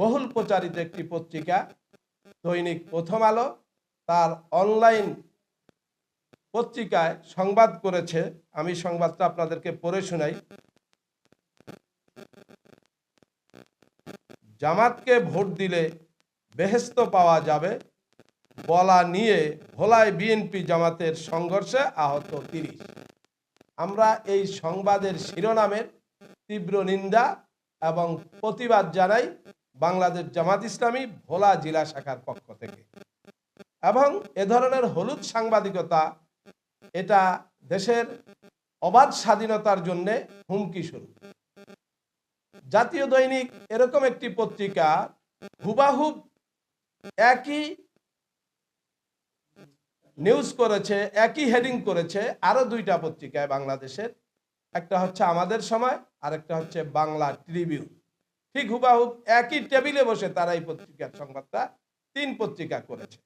বহুল প্রচারিত একটি পত্রিকা, দৈনিক প্রথম আলো, তার অনলাইন পত্রিকায় সংবাদ করেছে। আমি সংবাদটা আপনাদেরকে পড়ে শোনাই। জামাতকে ভোট দিলে বেহেস্ত পাওয়া যাবে, বলা নিয়ে ভোলায় বিএনপি জামাতের সংঘর্ষে আহত তিরিশ। আমরা এই সংবাদের শিরোনামের তীব্র নিন্দা এবং প্রতিবাদ জানাই। বাংলাদেশ জামাত ইসলামী ভোলা জেলা শাখার পক্ষ থেকে। এবং এ ধরনের হলুদ সাংবাদিকতা, এটা দেশের অবাধ স্বাধীনতার জন্য হুমকি স্বরূপ। জাতীয় দৈনিক এরকম একটি পত্রিকা হুবাহুব একই নিউজ করেছে, একই হেডিং করেছে, আরও দুইটা পত্রিকায় বাংলাদেশের। একটা হচ্ছে আমাদের সময় আর একটা হচ্ছে বাংলা ট্রিবিউন ঠিক হুবাহুব একই টেবিলে বসে তারা এই পত্রিকার সংবাদটা তিন পত্রিকা করেছে।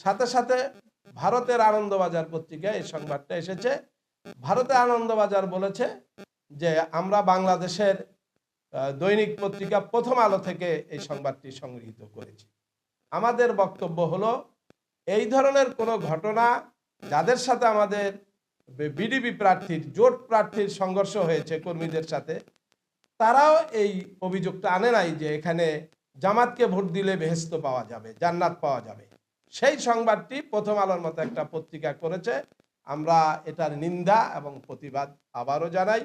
সাথে সাথে ভারতের আনন্দবাজার পত্রিকায় এই সংবাদটা এসেছে। ভারতের আনন্দবাজার বলেছে যে আমরা বাংলাদেশের দৈনিক পত্রিকা প্রথম আলো থেকে এই সংবাদটি সংগৃহীত করেছি। আমাদের বক্তব্য হলো, এই ধরনের কোনো ঘটনা যাদের সাথে আমাদের বিডিপি প্রার্থীর, জোট প্রার্থীর সংঘর্ষ হয়েছে কর্মীদের সাথে তারাও এই অভিযোগটা আনে নাই যে এখানে জামাতকে ভোট দিলে বেহেস্ত পাওয়া যাবে, জান্নাত পাওয়া যাবে। সেই সংবাদটি প্রথম আলোর মতো একটা পত্রিকা করেছে। আমরা এটার নিন্দা এবং প্রতিবাদ আবারও জানাই।